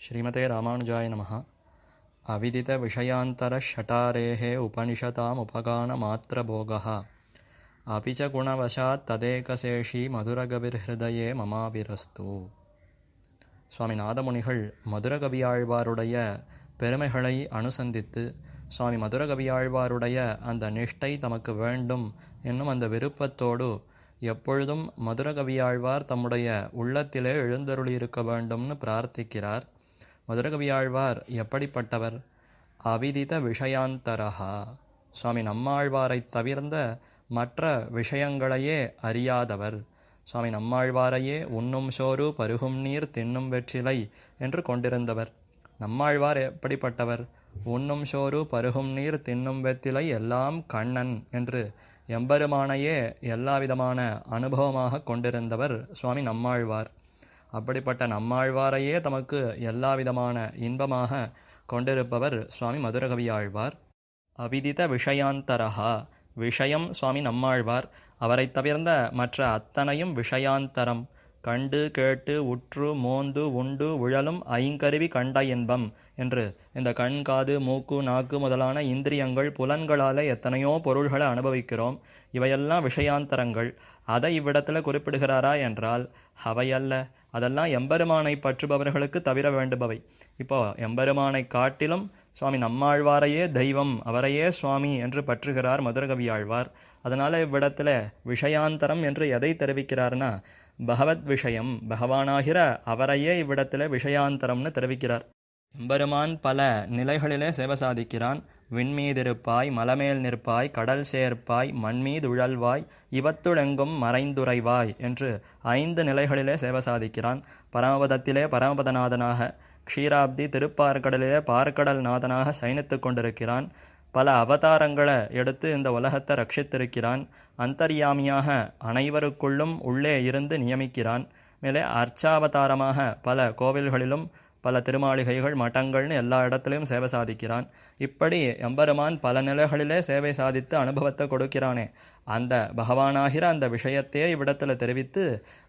श्रीमते रामानुजाय नमः अविदितविषयान्तरषटारेः उपनिषतामुपगानमात्रभोगः अपि च गुणवशात् तदेकशेषी மதுரகவிர்ஹிருதயே மமாவிரஸ்து சுவாமி நாதமுனிகள் மதுரகவியாழ்வாருடைய பெருமைகளை அனுசந்தித்து சுவாமி மதுரகவியாழ்வாருடைய அந்த நிஷ்டை தமக்கு வேண்டும் என்னும் அந்த விருப்பத்தோடு எப்பொழுதும் மதுரகவியாழ்வார் தம்முடைய உள்ளத்திலே எழுந்தருளியிருக்க வேண்டும்னு பிரார்த்திக்கிறார் மதுரகவியாழ்வார் எப்படிப்பட்டவர்? அவிதித விஷயாந்தரஹா. சுவாமி நம்மாழ்வாரைத் தவிர்ந்த மற்ற விஷயங்களையே அறியாதவர். சுவாமி நம்மாழ்வாரையே உண்ணும் சோறு பருகும் நீர் தின்னும் வெற்றிலை என்று கொண்டிருந்தவர். நம்மாழ்வார் எப்படிப்பட்டவர்? உண்ணும் சோறு பருகும் நீர் தின்னும் வெற்றிலை எல்லாம் கண்ணன் என்று எம்பெருமானையே எல்லா விதமான அனுபவமாக கொண்டிருந்தவர் சுவாமி நம்மாழ்வார். அப்படிப்பட்ட நம்மாழ்வாரையே தமக்கு எல்லா விதமான இன்பமாக கொண்டிருப்பவர் சுவாமி மதுரகவியாழ்வார். அவிதித விஷயாந்தரஹா விஷயம் சுவாமி நம்மாழ்வார். அவரைத் தவிர்ந்த மற்ற அத்தனையும் விஷயாந்தரம். கண்டு கேட்டு உற்று மோந்து உண்டு உழலும் ஐங்கருவி கண்ட இன்பம் என்று. இந்த கண் காது மூக்கு நாக்கு முதலான இந்திரியங்கள் புலன்களால் எத்தனையோ பொருள்களை அனுபவிக்கிறோம். இவையெல்லாம் விஷயாந்தரங்கள். அதை இவ்விடத்தில் குறிப்பிடுகிறாரா என்றால் அவையல்ல. அதெல்லாம் எம்பெருமானை பற்றுபவர்களுக்கு தவிர வேண்டுபவை. இப்போ எம்பெருமானை காட்டிலும் சுவாமி நம்மாழ்வாரையே தெய்வம் அவரையே சுவாமி என்று பற்றுகிறார் மதுரகவி ஆழ்வார். அதனால் இவ்விடத்தில் விஷயாந்தரம் என்று எதை தெரிவிக்கிறார்னா பகவத் விஷயம் பகவானாகிற அவரையே இவ்விடத்தில் விஷயாந்தரம்னு தெரிவிக்கிறார். எம்பெருமான் பல நிலைகளிலே சேவை சாதிக்கிறான். விண்மீதிருப்பாய் மலமேல் நிற்பாய் கடல் சேர்ப்பாய் மண்மீதுழல்வாய் இவத்துடெங்கும் மறைந்துரைவாய் என்று ஐந்து நிலைகளிலே சேவை சாதிக்கிறான். பரமபதத்திலே பரமபதநாதனாக க்ஷீராப்தி திருப்பார்கடலிலே பார்க்கடல் நாதனாக சயனித்து கொண்டிருக்கிறான். பல அவதாரங்களை எடுத்து இந்த உலகத்தை ரட்சித்திருக்கிறான். அந்தர்யாமியாக அனைவருக்குள்ளும் உள்ளே இருந்து நியமிக்கிறான். மேலே அர்ச்சாவதாரமாக பல கோவில்களிலும் பல திருமாளிகைகள் மட்டங்கள்னு எல்லா இடத்துலையும் சேவை சாதிக்கிறான். இப்படி எம்பெருமான் பல நிலைகளிலே சேவை சாதித்து அனுபவத்தை கொடுக்கிறானே. அந்த பகவானாகிற அந்த விஷயத்தையே இவ்விடத்தில் தெரிவித்து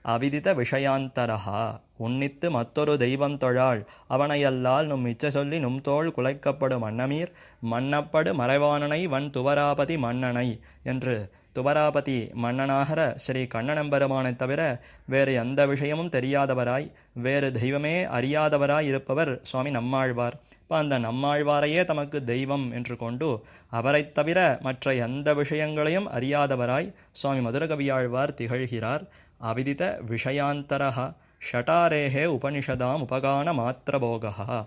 அவிதித விஷயாந்தரஹா உன்னித்து மற்றொரு தெய்வம் தொழாள். அவனையல்லால் நும் இச்ச சொல்லி நும் தோள் குலைக்கப்படும் மன்னமீர் மன்னப்படு மறைவானனை வன் துவராபதி மன்னனை என்று துவராபதி மன்னனாகிற ஸ்ரீ கண்ணனம்பெருமானை தவிர வேறு எந்த விஷயமும் தெரியாதவராய் வேறு தெய்வமே அறியாதவராய் இருப்பவர் சுவாமி நம்மாழ்வார். இப்போ அந்த நம்மாழ்வாரையே தமக்கு தெய்வம் என்று கொண்டு அவரைத் தவிர மற்ற எந்த விஷயங்களையும் அறியாதவராய் சுவாமி மதுரகவியாழ்வார் திகழ்கிறார். அவிதித விஷயாந்தரஹ ஷட்டாரேகே உபனிஷதாம் உபகான மாத்திரபோகா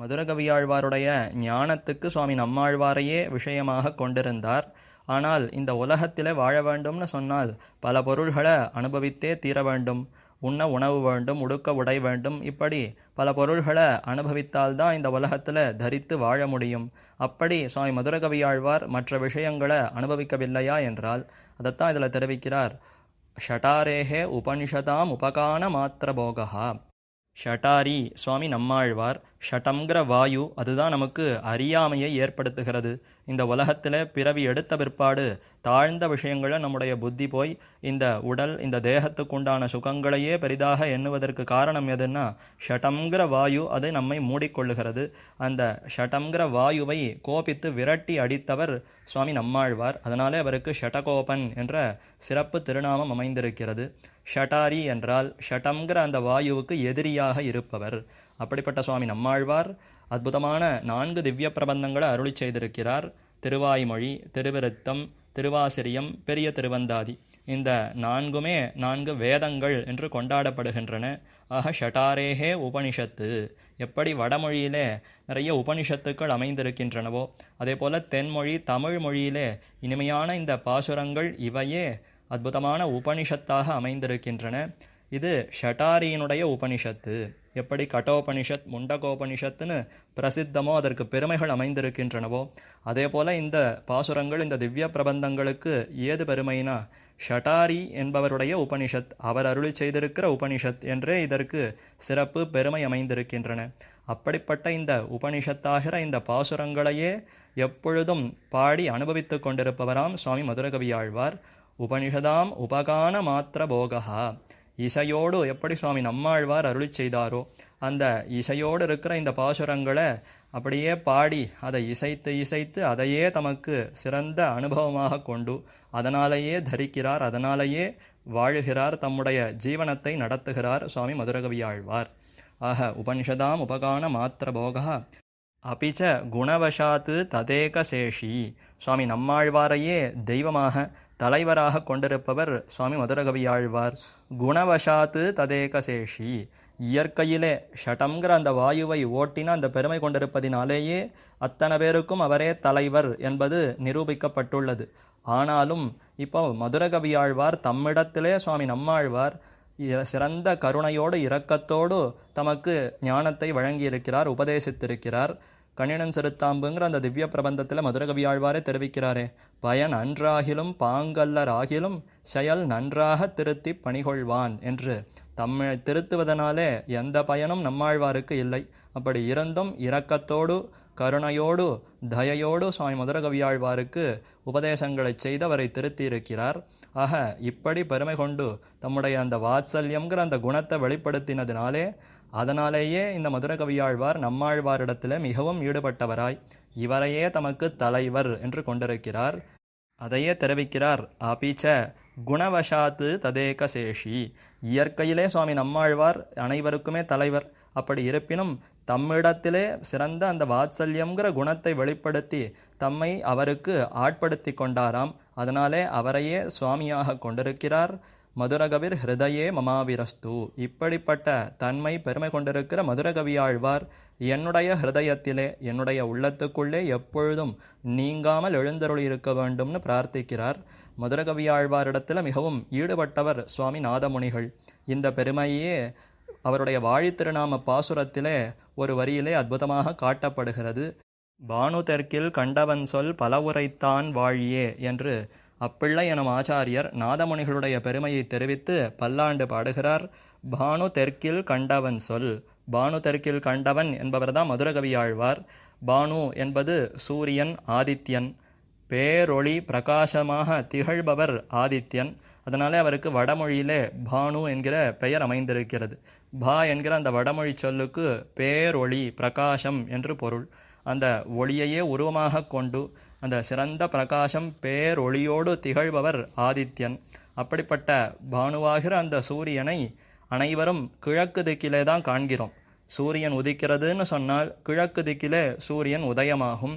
மதுரகவியாழ்வாருடைய ஞானத்துக்கு சுவாமி நம்மாழ்வாரையே விஷயமாக கொண்டிருந்தார். ஆனால் இந்த உலகத்திலே வாழ வேண்டும்னு சொன்னால் பல பொருள்களை அனுபவித்தே தீர வேண்டும் உண்ண உணவு வேண்டும் உடுக்க உடை வேண்டும். இப்படி பல பொருள்களை அனுபவித்தால்தான் இந்த உலகத்தில் தரித்து வாழ முடியும். அப்படி சுவாமி மதுரகவியாழ்வார் மற்ற விஷயங்களை அனுபவிக்கவில்லையா என்றால் அதைத்தான் இதில் தெரிவிக்கிறார். ஷட்டாரேஹே உபனிஷதாம் உபகான மாத்திர போகா ஷட்டாரி சுவாமி நம்மாழ்வார் ஷட்டம்ங்கிற வாயு அதுதான் நமக்கு அறியாமையை ஏற்படுத்துகிறது. இந்த உலகத்தில் பிறவி எடுத்த பிற்பாடு தாழ்ந்த விஷயங்களை நம்முடைய புத்தி போய் இந்த உடல் இந்த தேகத்துக்குண்டான சுகங்களையே பெரிதாக எண்ணுவதற்கு காரணம் எதுன்னா ஷட்டம்ங்கிற வாயு அது நம்மை மூடிக்கொள்ளுகிறது. அந்த ஷட்டம்ங்கிற வாயுவை கோபித்து விரட்டி அடித்தவர் சுவாமி நம்மாழ்வார். அதனாலே அவருக்கு ஷடகோபன் என்ற சிறப்பு திருநாமம் அமைந்திருக்கிறது. ஷட்டாரி என்றால் ஷட்டம்ங்கிற அந்த வாயுவுக்கு எதிரியாக இருப்பவர். அப்படிப்பட்ட சுவாமி நம்மாழ்வார் அற்புதமான நான்கு திவ்ய பிரபந்தங்களை அருளி செய்திருக்கிறார். திருவாய்மொழி திருவிருத்தம் திருவாசிரியம் பெரிய திருவந்தாதி. இந்த நான்குமே நான்கு வேதங்கள் என்று கொண்டாடப்படுகின்றன. ஆக ஷட்டாரேஹே உபனிஷத்து. எப்படி வடமொழியிலே நிறைய உபனிஷத்துக்கள் அமைந்திருக்கின்றனவோ அதே போல் தென்மொழி தமிழ் மொழியிலே இனிமையான இந்த பாசுரங்கள் இவையே அற்புதமான உபனிஷத்தாக அமைந்திருக்கின்றன. இது ஷட்டாரியினுடைய உபனிஷத்து. எப்படி கட்டோபனிஷத் முண்டகோபனிஷத்துன்னு பிரசித்தமோ அதற்கு பெருமைகள் அமைந்திருக்கின்றனவோ அதே போல இந்த பாசுரங்கள் இந்த திவ்ய பிரபந்தங்களுக்கு ஏது பெருமைனா ஷட்டாரி என்பவருடைய உபனிஷத் அவர் அருளி செய்திருக்கிற உபனிஷத் என்றே இதற்கு சிறப்பு பெருமை அமைந்திருக்கின்றன. அப்படிப்பட்ட இந்த உபனிஷத்தாகிற இந்த பாசுரங்களையே எப்பொழுதும் பாடி அனுபவித்து கொண்டிருப்பவராம் சுவாமி மதுரகவியாழ்வார். உபனிஷதாம் உபகான மாத்திர போகா இசையோடு எப்படி சுவாமி நம்மாழ்வார் அருளி செய்தாரோ அந்த இசையோடு இருக்கிற இந்த பாசுரங்களை அப்படியே பாடி அதை இசைத்து இசைத்து அதையே தமக்கு சிறந்த அனுபவமாக கொண்டு அதனாலேயே தரிக்கிறார் அதனாலேயே வாழுகிறார் தம்முடைய ஜீவனத்தை நடத்துகிறார் சுவாமி மதுரகவியாழ்வார். ஆக உபனிஷதாம் உபகான மாத்திர போகா அபிச்ச குணவசாத்து ததேக சேஷி சுவாமி நம்மாழ்வாரையே தெய்வமாக தலைவராக கொண்டிருப்பவர் சுவாமி மதுரகவியாழ்வார். குணவசாத்து ததேகசேஷி. இயற்கையிலே ஷட்டம்ங்கிற அந்த வாயுவை ஓட்டின அந்த பெருமை கொண்டிருப்பதினாலேயே அத்தனை பேருக்கும் அவரே தலைவர் என்பது நிரூபிக்கப்பட்டுள்ளது. ஆனாலும் இப்போ மதுரகவியாழ்வார் தம்மிடத்திலே சுவாமி நம்மாழ்வார் சிறந்த கருணையோடு இரக்கத்தோடு தமக்கு ஞானத்தை வழங்கியிருக்கிறார் உபதேசித்திருக்கிறார். கணினன் சிறுத்தாம்புங்கிற அந்த திவ்ய பிரபந்தத்தில் மதுரகவியாழ்வாரே தெரிவிக்கிறாரே. பயன் அன்றாகிலும் பாங்கல்லராகிலும் செயல் நன்றாக திருத்தி பணிகொள்வான் என்று. தம்மை திருத்துவதனாலே எந்த பயனும் நம்மாழ்வாருக்கு இல்லை. அப்படி இருந்தும் இரக்கத்தோடு கருணையோடு தயையோடு சுவாமி மதுரகவியாழ்வாருக்கு உபதேசங்களை செய்தவரை திருத்தியிருக்கிறார். ஆக இப்படி பெருமை கொண்டு தம்முடைய அந்த வாத்சல்யம்ங்கிற அந்த குணத்தை வெளிப்படுத்தினதினாலே அதனாலேயே இந்த மதுரகவியாழ்வார் நம்மாழ்வாரிடத்தில் மிகவும் ஈடுபட்டவராய் இவரையே தமக்கு தலைவர் என்று கொண்டிருக்கிறார். அதையே தெரிவிக்கிறார் ஆபீச்ச குணவசாத்து ததேக சேஷி. இயற்கையிலே சுவாமி நம்மாழ்வார் அனைவருக்குமே தலைவர். அப்படி இருப்பினும் தம்மிடத்திலே சிறந்த அந்த வாத்சல்யம்ங்கிற குணத்தை வெளிப்படுத்தி தம்மை அவருக்கு ஆட்படுத்தி கொண்டாராம். அதனாலே அவரையே சுவாமியாக கொண்டிருக்கிறார். மதுரகவிர் ஹிருதயே மமாவிரஸ்து. இப்படிப்பட்ட தன்மை பெருமை கொண்டிருக்கிற மதுரகவியாழ்வார் என்னுடைய ஹிருதயத்திலே என்னுடைய உள்ளத்துக்குள்ளே எப்பொழுதும் நீங்காமல் எழுந்தருள் இருக்க வேண்டும்னு பிரார்த்திக்கிறார். மதுரகவியாழ்வாரிடத்தில் மிகவும் ஈடுபட்டவர் சுவாமி நாதமுனிகள். இந்த பெருமையே அவருடைய வாழித்திருநாம பாசுரத்திலே ஒரு வரியிலே அற்புதமாக காட்டப்படுகிறது. பானு தெற்கில் கண்டவன் சொல் பல உரைத்தான் வாழியே என்று அப்பிள்ளை எனும் ஆச்சாரியர் நாதமுனிகளுடைய பெருமையை தெரிவித்து பல்லாண்டு பாடுகிறார். பானு தெற்கில் கண்டவன் சொல். பானு தெற்கில் கண்டவன் என்பவர்தான் மதுரகவி ஆழ்வார். பானு என்பது சூரியன் ஆதித்யன். பேரொளி பிரகாசமாக திகழ்பவர் ஆதித்யன். அதனாலே அவருக்கு வடமொழியிலே பானு என்கிற பெயர் அமைந்திருக்கிறது. பா என்கிற அந்த வடமொழி சொல்லுக்கு பேரொளி பிரகாசம் என்று பொருள். அந்த ஒளியையே உருவமாக கொண்டு அந்த சிறந்த பிரகாசம் பேரொளியோடு திகழ்பவர் ஆதித்யன். அப்படிப்பட்ட பானுவாகிற அந்த சூரியனை அனைவரும் கிழக்கு திக்கிலே தான் காண்கிறோம். சூரியன் உதிக்கிறதுன்னு சொன்னால் கிழக்கு திக்கிலே சூரியன் உதயமாகும்.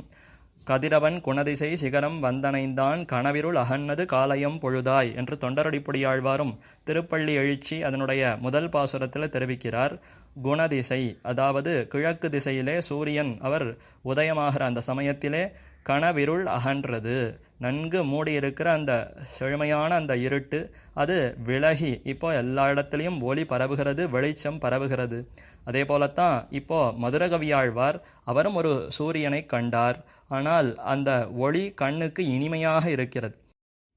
கதிரவன் குணதிசை சிகரம் வந்தனைந்தான் கனவிருள் அகன்னது காலயம் பொழுதாய் என்று தொண்டரடிப்புடியாழ்வாரும் திருப்பள்ளி எழுச்சி அதனுடைய முதல் பாசுரத்தில் தெரிவிக்கிறார். குணதிசை அதாவது கிழக்கு திசையிலே சூரியன் அவர் உதயமாகிற அந்த சமயத்திலே கனவிருள் அகன்றது. நன்கு மூடியிருக்கிற அந்த செழுமையான அந்த இருட்டு அது விலகி இப்போ எல்லா இடத்துலையும் ஒளி பரவுகிறது வெளிச்சம் பரவுகிறது. அதே போலத்தான் இப்போ மதுரகவியாழ்வார் அவரும் ஒரு சூரியனை கண்டார். ஆனால் அந்த ஒளி கண்ணுக்கு இனிமையாக இருக்கிறது.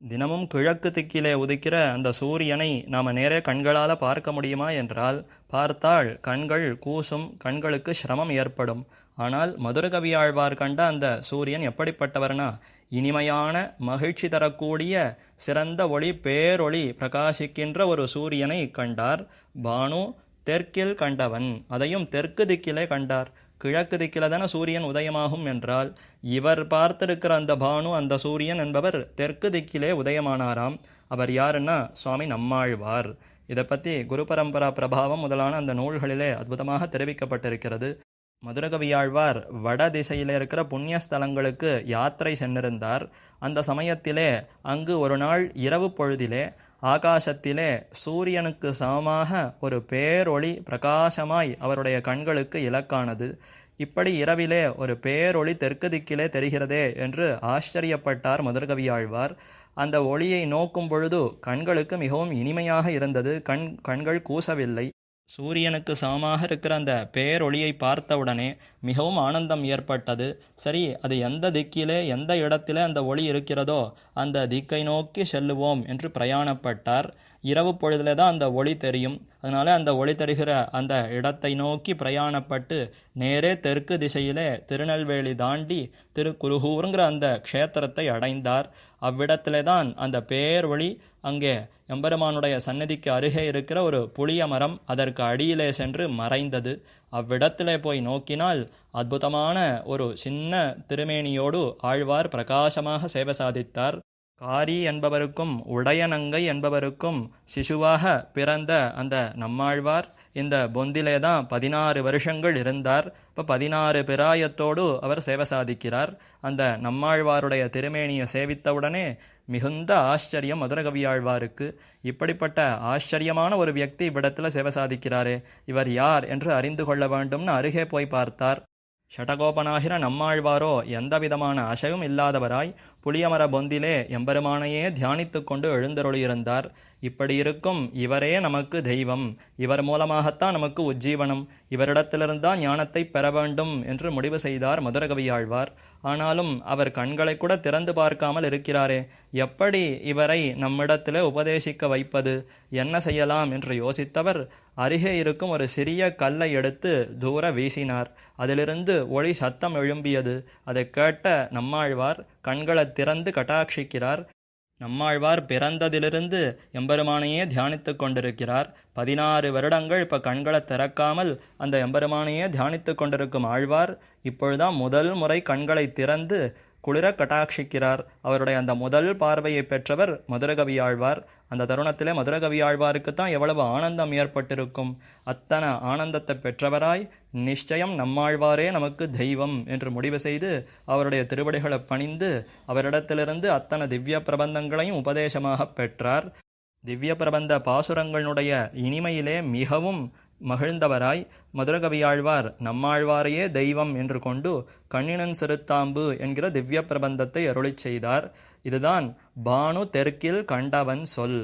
தினமும் கிழக்கு திக்கிலே உதிக்கிற அந்த சூரியனை நாம் நேரே கண்களால் பார்க்க முடியுமா என்றால் பார்த்தால் கண்கள் கூசும் கண்களுக்கு சிரமம் ஏற்படும். ஆனால் மதுரகவியாழ்வார் கண்ட அந்த சூரியன் எப்படிப்பட்டவர்னா இனிமையான மகிழ்ச்சி தரக்கூடிய சிறந்த ஒளி பேரொளி பிரகாசிக்கின்ற ஒரு சூரியனை கண்டார். பானு தெற்கில் கண்டவன் அதையும் தெற்கு திக்கிலே கண்டார். கிழக்கு திக்கில தானே சூரியன் உதயமாகும் என்றால் இவர் பார்த்திருக்கிற அந்த பானு அந்த சூரியன் என்பவர் தெற்கு திக்கிலே உதயமானாராம். அவர் யாருன்னா? சுவாமி நம்மாழ்வார். இதை பற்றி குரு பரம்பரா பிரபாவம் முதலான அந்த நூல்களிலே அற்புதமாக தெரிவிக்கப்பட்டிருக்கிறது. மதுரகவியாழ்வார் வட திசையில் இருக்கிற புண்ணிய ஸ்தலங்களுக்கு யாத்திரை சென்றிருந்தார். அந்த சமயத்திலே அங்கு ஒரு நாள் இரவு பொழுதிலே ஆகாசத்திலே சூரியனுக்கு சமமாக ஒரு பேரொளி பிரகாசமாய் அவருடைய கண்களுக்கு இலக்கானது. இப்படி இரவிலே ஒரு பேரொளி தெற்கு திக்கிலே தெரிகிறதே என்று ஆச்சரியப்பட்டார் மதுரகவியாழ்வார். அந்த ஒளியை நோக்கும் பொழுது கண்களுக்கு மிகவும் இனிமையாக இருந்தது. கண் கண்கள் கூசவில்லை. சூரியனுக்கு சமமாக இருக்கிற அந்த பேரொளியை பார்த்தவுடனே மிகவும் ஆனந்தம் ஏற்பட்டது. சரி அது எந்த திக்கிலே எந்த இடத்திலே அந்த ஒளி இருக்கிறதோ அந்த திக்கை நோக்கி செல்லுவோம் என்று பிரயாணப்பட்டார். இரவு பொழுதிலே தான் அந்த ஒளி தெரியும். அதனால அந்த ஒளி தருகிற அந்த இடத்தை நோக்கி பிரயாணப்பட்டு நேரே தெற்கு திசையிலே திருநெல்வேலி தாண்டி திருக்குருகூருங்கிற அந்த க்ஷேத்திரத்தை அடைந்தார். அவ்விடத்திலே தான் அந்த பேரொளி அங்கே எம்பெருமானுடைய சன்னதிக்கு அருகே இருக்கிற ஒரு புளிய மரம் அதற்கு அடியிலே சென்று மறைந்தது. அவ்விடத்திலே போய் நோக்கினால் அற்புதமான ஒரு சின்ன திருமேனியோடு ஆழ்வார் பிரகாசமாக சேவை சாதித்தார். காரி என்பவருக்கும் உடையநங்கை என்பவருக்கும் சிசுவாக பிறந்த அந்த நம்மாழ்வார் இந்த பொந்திலே தான் பதினாறு வருஷங்கள் இருந்தார். இப்போ பதினாறு பிராயத்தோடு அவர் சேவை சாதிக்கிறார். அந்த நம்மாழ்வாருடைய திருமேனியை சேவித்தவுடனே மிகுந்த ஆச்சரியம் மதுரகவியாழ்வாருக்கு. இப்படிப்பட்ட ஆச்சரியமான ஒரு வியக்தி இவ்விடத்தில் சேவை சாதிக்கிறாரே. இவர் யார் என்று அறிந்து கொள்ள வேண்டும்னு அருகே போய் பார்த்தார். ஷடகோபனாகிற நம்மாழ்வாரோ எந்தவிதமான அசையும் இல்லாதவராய் புளியமர பொந்திலே எம்பெருமானையே தியானித்து கொண்டு எழுந்தருளியிருந்தார். இப்படி இருக்கும் இவரே நமக்கு தெய்வம். இவர் மூலமாகத்தான் நமக்கு உஜ்ஜீவனம். இவரிடத்திலிருந்தான் ஞானத்தை பெற வேண்டும் என்று முடிவு செய்தார் மதுரகவியாழ்வார். ஆனாலும் அவர் கண்களை கூட திறந்து பார்க்காமல் இருக்கிறாரே. எப்படி இவரை நம்மிடத்திலே உபதேசிக்க வைப்பது? என்ன செய்யலாம்? என்று யோசித்தவர் அருகே இருக்கும் ஒரு சிறிய கல்லை எடுத்து தூர வீசினார். அதிலிருந்து ஒளி சத்தம் எழும்பியது. அதை கேட்ட நம்மாழ்வார் கண்களை திறந்து கட்டாட்சிக்கிறார். நம்மாழ்வார் பிறந்ததிலிருந்து எம்பெருமானையே தியானித்து கொண்டிருக்கிறார். பதினாறு வருடங்கள் இப்போ கண்களை திறக்காமல் அந்த எம்பெருமானையே தியானித்து கொண்டிருக்கும் ஆழ்வார் இப்பொழுதான் முதல் முறை கண்களை திறந்து குளிர கட்டாட்சிக்கிறார். அவருடைய அந்த முதல் பார்வையை பெற்றவர் மதுரகவி ஆழ்வார் அந்த தருணத்திலே மதுரகவி ஆழ்வாருக்கு தான் எவ்வளவு ஆனந்தம் ஏற்பட்டிருக்கும். அத்தனை ஆனந்தத்தை பெற்றவராய் நிச்சயம் நம்மாழ்வாரே நமக்கு தெய்வம் என்று முடிவு செய்து அவருடைய திருவடிகளை பணிந்து அவரிடத்திலிருந்து அத்தனை திவ்ய பிரபந்தங்களையும் உபதேசமாக பெற்றார். திவ்ய பிரபந்த பாசுரங்களுடைய இனிமையிலே மிகவும் மகிழ்ந்தவராய் மதுரகவியாழ்வார். நம்மாழ்வாரையே தெய்வம் என்று கொண்டு கண்ணினன் சிறுத்தாம்பு என்கிற திவ்ய பிரபந்தத்தை அருளிச் செய்தார். இதுதான் பானு தெற்கில் கண்டவன் சொல்.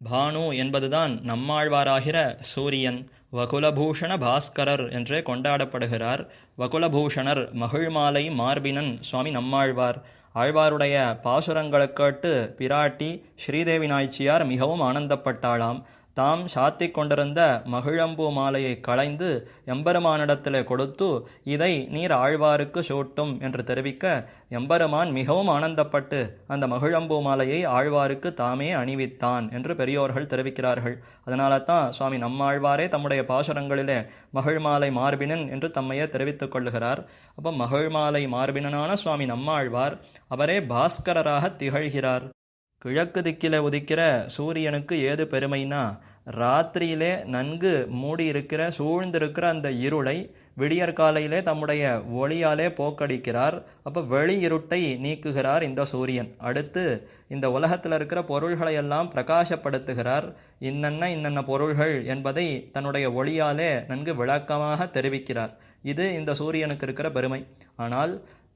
பானு என்பதுதான் நம்மாழ்வாராகிற சூரியன் வகுலபூஷண பாஸ்கரர் என்றே கொண்டாடப்படுகிறார். வகுலபூஷணர் மகிழ்மாலை மார்பினன் சுவாமி நம்மாழ்வார். ஆழ்வாருடைய பாசுரங்களை கேட்டு பிராட்டி ஸ்ரீதேவி நாய்ச்சியார் மிகவும் ஆனந்தப்பட்டாளாம். தாம் சாத்தி கொண்டிருந்த மகிழம்பூ மாலையை களைந்து எம்பெருமானிடத்தில் கொடுத்து இதை நீர் ஆழ்வாருக்கு சூட்டும் என்று தெரிவிக்க எம்பெருமான் மிகவும் ஆனந்தப்பட்டு அந்த மகிழம்பூ மாலையை ஆழ்வாருக்கு தாமே அணிவித்தான் என்று பெரியோர்கள் தெரிவிக்கிறார்கள். அதனால தான் சுவாமி நம்மாழ்வாரே தம்முடைய பாசுரங்களிலே மகிழ்மாலை மார்பினன் என்று தம்மையே தெரிவித்துக் கொள்ளுகிறார். அப்போ மகிழ்மாலை மார்பினனான சுவாமி நம்மாழ்வார் அவரே பாஸ்கரராக திகழ்கிறார். கிழக்கு திக்கில உதிக்கிற சூரியனுக்கு ஏது பெருமைனா ராத்திரியிலே நன்கு மூடியிருக்கிற சூழ்ந்திருக்கிற அந்த இருளை விடியற் காலையிலே தம்முடைய ஒளியாலே போக்கடிக்கிறார். அப்போ வெளி இருட்டை நீக்குகிறார் இந்த சூரியன். அடுத்து இந்த உலகத்தில் இருக்கிற பொருள்களை எல்லாம் பிரகாசப்படுத்துகிறார். இன்னென்ன இன்னென்ன பொருள்கள் என்பதை தன்னுடைய ஒளியாலே நன்கு விளக்கமாக தெரிவிக்கிறார். இது இந்த சூரியனுக்கு இருக்கிற பெருமை. ஆனால்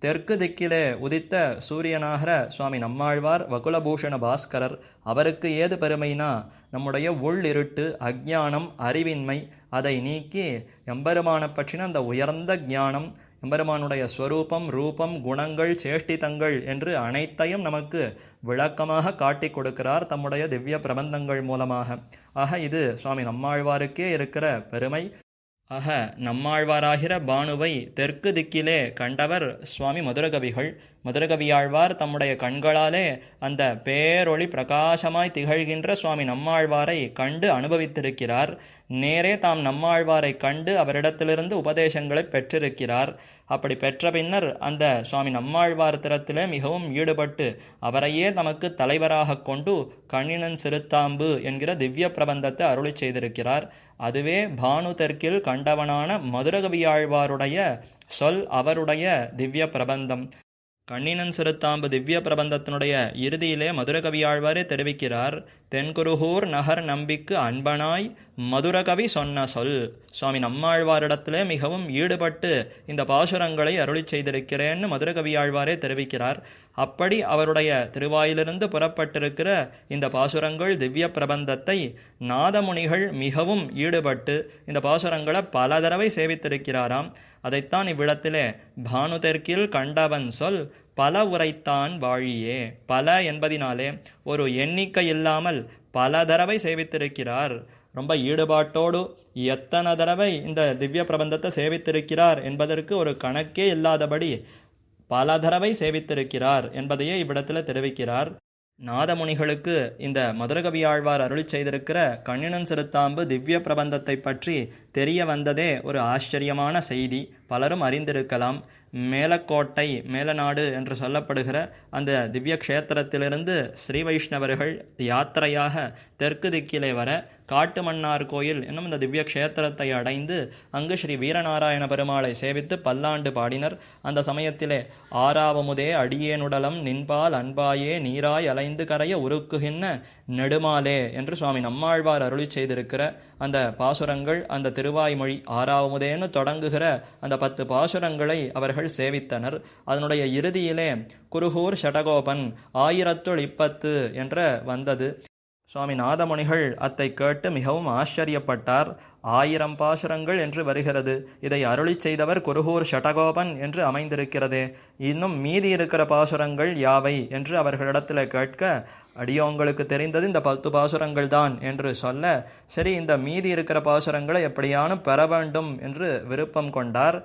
தெற்கு திக்கிலே உதித்த சூரியனாகிற சுவாமி நம்மாழ்வார் வகுலபூஷண பாஸ்கரர் அவருக்கு ஏது பெருமைனா நம்முடைய உள் இருட்டு அஜ்ஞானம் அறிவின்மை அதை நீக்கி எம்பெருமானை பற்றின அந்த உயர்ந்த ஞானம் எம்பெருமானுடைய ஸ்வரூபம் ரூபம் குணங்கள் சேஷ்டிதங்கள் என்று அனைத்தையும் நமக்கு விளக்கமாக காட்டி கொடுக்கிறார் தம்முடைய திவ்ய பிரபந்தங்கள் மூலமாக. ஆக இது சுவாமி நம்மாழ்வாருக்கே இருக்கிற பெருமை. ஆக நம்மாழ்வாராகிற பானுவை தெற்கு திக்கிலே கண்டவர் சுவாமி மதுரகவிகள். மதுரகவியாழ்வார் தம்முடைய கண்களாலே அந்த பேரொளி பிரகாசமாய் திகழ்கின்ற சுவாமி நம்மாழ்வாரை கண்டு அனுபவித்திருக்கிறார். நேரே தாம் நம்மாழ்வாரை கண்டு அவரிடத்திலிருந்து உபதேசங்களை பெற்றிருக்கிறார். அப்படி பெற்ற பின்னர் அந்த சுவாமி நம்மாழ்வார் திறத்திலே மிகவும் ஈடுபட்டு அவரையே நமக்கு தலைவராக கொண்டு கண்ணினன் சிறுத்தாம்பு என்கிற திவ்ய பிரபந்தத்தை அருளி செய்திருக்கிறார். அதுவே பானு தெற்கில் கண்டவனான மதுரகவியாழ்வாருடைய சொல் அவருடைய திவ்ய பிரபந்தம். கண்ணினன் சிறுத்தாம்பு திவ்ய பிரபந்தத்தினுடைய இறுதியிலே மதுரகவியாழ்வாரே தெரிவிக்கிறார் தென்குருகூர் நகர் நம்பிக்கு அன்பனாய் மதுரகவி சொன்ன சொல். சுவாமி நம்மாழ்வாரிடத்திலே மிகவும் ஈடுபட்டு இந்த பாசுரங்களை அருளி செய்திருக்கிறேன்னு மதுரகவியாழ்வாரே தெரிவிக்கிறார். அப்படி அவருடைய திருவாயிலிருந்து புறப்பட்டிருக்கிற இந்த பாசுரங்கள் திவ்ய பிரபந்தத்தை நாதமுனிகள் மிகவும் ஈடுபட்டு இந்த பாசுரங்களை பல தடவை சேவித்திருக்கிறாராம். அதைத்தான் இவ்விடத்திலே பானு தெற்கில் கண்டவன் சொல் பல உரைத்தான் வாழியே. பல என்பதினாலே ஒரு எண்ணிக்கை இல்லாமல் பல தடவை சேவித்திருக்கிறார். ரொம்ப ஈடுபாட்டோடு எத்தனை தடவை இந்த திவ்ய பிரபந்தத்தை சேவித்திருக்கிறார் என்பதற்கு ஒரு கணக்கே இல்லாதபடி பல தடவை சேவித்திருக்கிறார் என்பதையே இவ்விடத்தில் தெரிவிக்கிறார். நாதமுனிகளுக்கு இந்த மதுரகவியாழ்வார் அருளி செய்திருக்கிற கண்ணினன் சிறுத்தாம்பு திவ்ய பிரபந்தத்தை பற்றி தெரிய வந்ததே ஒரு ஆச்சரியமான செய்தி. பலரும் அறிந்திருக்கலாம். மேலக்கோட்டை மேலநாடு என்று சொல்லப்படுகிற அந்த திவ்ய க்ஷேத்திரத்திலிருந்து ஸ்ரீ வைஷ்ணவர்கள் யாத்திரையாக தெற்கு திக்கிலே வர காட்டுமன்னார் கோயில் என்னும் இந்த திவ்ய க்ஷேத்திரத்தை அடைந்து அங்கு ஸ்ரீ வீரநாராயண பெருமாளை சேவித்து பல்லாண்டு பாடினர். அந்த சமயத்திலே ஆறாவமுதே அடியேனுடலம் நின்பால் அன்பாயே நீராய் அலைந்து கரைய உருக்குகின்ற நெடுமாலே என்று சுவாமி நம்மாழ்வார் அருளி செய்திருக்கிற அந்த பாசுரங்கள் அந்த திருவாய்மொழி ஆறாவதேன்னு தொடங்குகிற அந்த பத்து பாசுரங்களை அவர்கள் சேவித்தனர். அதனுடைய இறுதியிலே குருகூர் ஷடகோபன் ஆயிரத்துள் இப்பத்து என்ற வந்தது. சுவாமி நாதமுனிகள் அத்தை கேட்டு மிகவும் ஆச்சரியப்பட்டார். ஆயிரம் பாசுரங்கள் என்று வருகிறது. இதை அருளி செய்தவர் குருகூர் ஷடகோபன் என்று அமைந்திருக்கிறதே. இன்னும் மீதி இருக்கிற பாசுரங்கள் யாவை என்று அவர்களிடத்தில் கேட்க அடியோங்களுக்கு தெரிந்தது இந்த பத்து பாசுரங்கள் தான் என்று சொல்ல சரி இந்த மீதி இருக்கிற பாசுரங்களை எப்படியானும் பெற வேண்டும் என்று விருப்பம் கொண்டார்.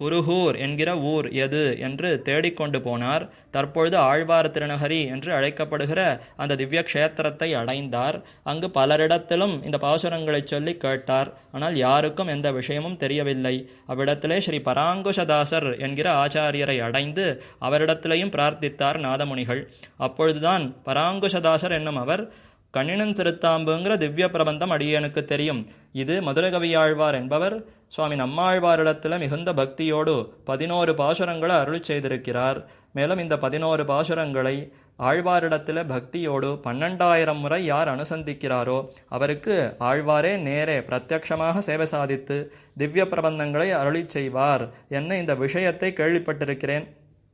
குருகூர் என்கிற ஊர் எது என்று தேடிக்கொண்டு போனார். தற்பொழுது ஆழ்வார் திருநகரி என்று அழைக்கப்படுகிற அந்த திவ்ய க்ஷேத்திரத்தை அடைந்தார். அங்கு பலரிடத்திலும் இந்த பாசுரங்களை சொல்லி கேட்டார். ஆனால் யாருக்கும் எந்த விஷயமும் தெரியவில்லை. அவ்விடத்திலே ஸ்ரீ பராங்குஷதாசர் என்கிற ஆச்சாரியரை அடைந்து அவரிடத்திலேயும் பிரார்த்தித்தார் நாதமுனிகள். அப்பொழுதுதான் பராங்குஷதாசர் என்னும் அவர் கண்ணினன் சிறுத்தாம்புங்கிற திவ்ய பிரபந்தம் அடியனுக்கு தெரியும். இது மதுரகவியாழ்வார் என்பவர் சுவாமி நம்மாழ்வாரிடத்தில் மிகுந்த பக்தியோடு பதினோரு பாசுரங்களை அருள் செய்திருக்கிறார். மேலும் இந்த பதினோரு பாசுரங்களை ஆழ்வாரிடத்தில் பக்தியோடு பன்னெண்டாயிரம் முறை யார் அனுசந்திக்கிறாரோ அவருக்கு ஆழ்வாரே நேரே பிரத்யட்சமாக சேவை சாதித்து திவ்ய பிரபந்தங்களை அருளி செய்வார் என்ன இந்த விஷயத்தை கேள்விப்பட்டிருக்கிறேன்.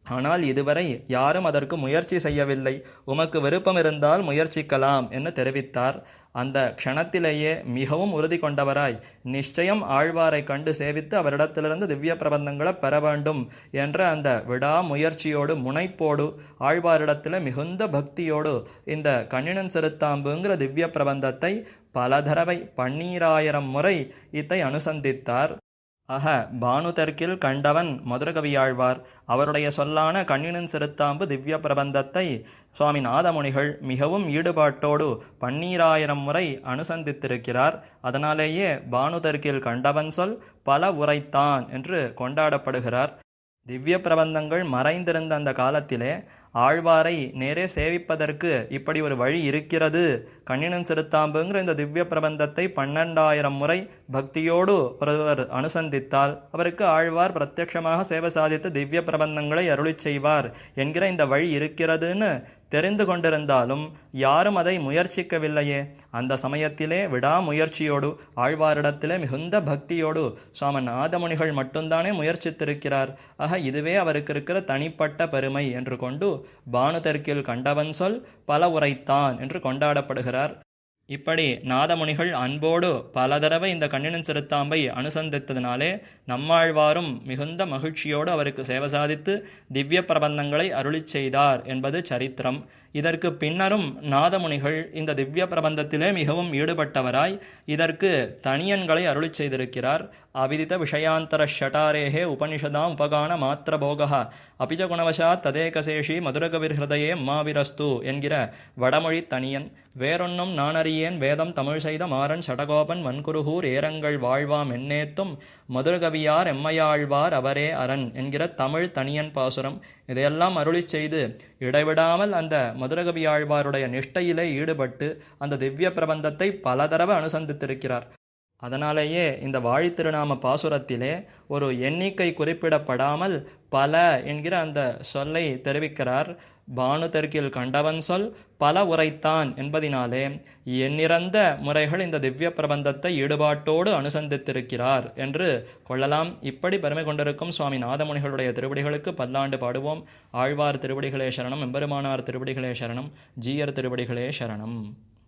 ஆனால் இதுவரை யாரும் அதற்கு முயற்சி செய்யவில்லை. உமக்கு விருப்பம் இருந்தால் முயற்சிக்கலாம் என்று தெரிவித்தார். அந்த க்ஷணத்திலேயே மிகவும் உறுதி கொண்டவராய் நிச்சயம் ஆழ்வாரை கண்டு சேவித்து அவரிடத்திலிருந்து திவ்ய பிரபந்தங்களை பெற வேண்டும் என்ற அந்த விடாமுயற்சியோடு முனைப்போடு ஆழ்வாரிடத்தில் மிகுந்த பக்தியோடு இந்த கண்ணினன் சிறுத்தாம்புங்கிற திவ்ய பிரபந்தத்தை பல தடவை பன்னீராயிரம் முறை இத்தை அனுசந்தித்தார். ஆக பானுதர்க்கில் கண்டவன் மதுரகவியாழ்வார். அவருடைய சொல்லான கண்ணினன் சிறுத்தாம்பு திவ்ய பிரபந்தத்தை சுவாமி நாதமுனிகள் மிகவும் ஈடுபாட்டோடு பன்னீராயிரம் முறை அனுசந்தித்திருக்கிறார். அதனாலேயே பானுதர்க்கில் கண்டவன் சொல் பல உரைத்தான் என்று கொண்டாடப்படுகிறார். திவ்ய பிரபந்தங்கள் மறைந்திருந்த அந்த காலத்திலே ஆழ்வாரை நேரே சேவிப்பதற்கு இப்படி ஒரு வழி இருக்கிறது. கண்ணினன் சிறுத்தாம்புங்கிற இந்த திவ்ய பிரபந்தத்தை பன்னெண்டாயிரம் முறை பக்தியோடு ஒருவர் அனுசந்தித்தால் அவருக்கு ஆழ்வார் பிரத்யட்சமாக சேவை சாதித்து திவ்ய பிரபந்தங்களை அருளி செய்வார் என்கிற இந்த வழி இருக்கிறதுன்னு தெரிந்து கொண்டிருந்தாலும் யாரும் அதை முயற்சிக்கவில்லையே. அந்த சமயத்திலே விடாமுயற்சியோடு ஆழ்வாரிடத்திலே மிகுந்த பக்தியோடு சுவாமி நாதமுனிகள் மட்டும்தானே முயற்சித்திருக்கிறார். ஆக இதுவே அவருக்கு இருக்கிற தனிப்பட்ட பெருமை என்று கொண்டு பானுதர்க்கில் கண்டவன் சொல் பல உரைத்தான் என்று கொண்டாடப்படுகிறார். இப்படி நாதமுனிகள் அன்போடு பல தடவை இந்த கண்ணினன் சிறுத்தாம்பை அனுசந்தித்ததினாலே நம்மாழ்வாரும் மிகுந்த மகிழ்ச்சியோடு அவருக்கு சேவை சாதித்து திவ்ய பிரபந்தங்களை அருளிச் செய்தார் என்பது சரித்திரம். இதற்கு பின்னரும் நாதமுனிகள் இந்த திவ்ய பிரபந்தத்திலே மிகவும் ஈடுபட்டவராய் இதற்கு தனியன்களை அருளி செய்திருக்கிறார். அவிதித விஷயாந்தர ஷட்டாரேகே உபனிஷதாம் உபகான மாத்திரபோகா அபிஜ குணவசா ததேகசேஷி மதுரகவிர்ஹதயே மாவிரஸ்து என்கிற வடமொழி தனியன். வேறொன்னும் நானறியேன் வேதம் தமிழ் செய்த மாறன் சடகோபன் வன்குருகூர் ஏரங்கள் வாழ்வாம் எண்ணேத்தும் மதுரகவியார் எம்மையாழ்வார் அவரே அரண் என்கிற தமிழ் தனியன் பாசுரம். இதையெல்லாம் அருளி செய்து இடைவிடாமல் அந்த மதுரகவியாழ்வாருடைய நிஷ்டையிலே ஈடுபட்டு அந்த திவ்ய பிரபந்தத்தை பல தடவை அனுசந்தித்திருக்கிறார். அதனாலேயே இந்த வாழித்திருநாம பாசுரத்திலே ஒரு எண்ணிக்கை குறிப்பிடப்படாமல் பல என்கிற அந்த சொல்லை தெரிவிக்கிறார். பானுதற்கில் கண்டவன் சொல் பல உரைத்தான் என்பதினாலே எண்ணிறந்த முறைகள் இந்த திவ்ய பிரபந்தத்தை ஈடுபாட்டோடு அனுசந்தித்திருக்கிறார் என்று கொள்ளலாம். இப்படி பெருமை கொண்டிருக்கும் சுவாமி நாதமுனிகளுடைய திருவடிகளுக்கு பல்லாண்டு பாடுவோம். ஆழ்வார் திருவடிகளே சரணம் எம்பெருமானார் திருவடிகளே சரணம் ஜீயர் திருவடிகளே சரணம்.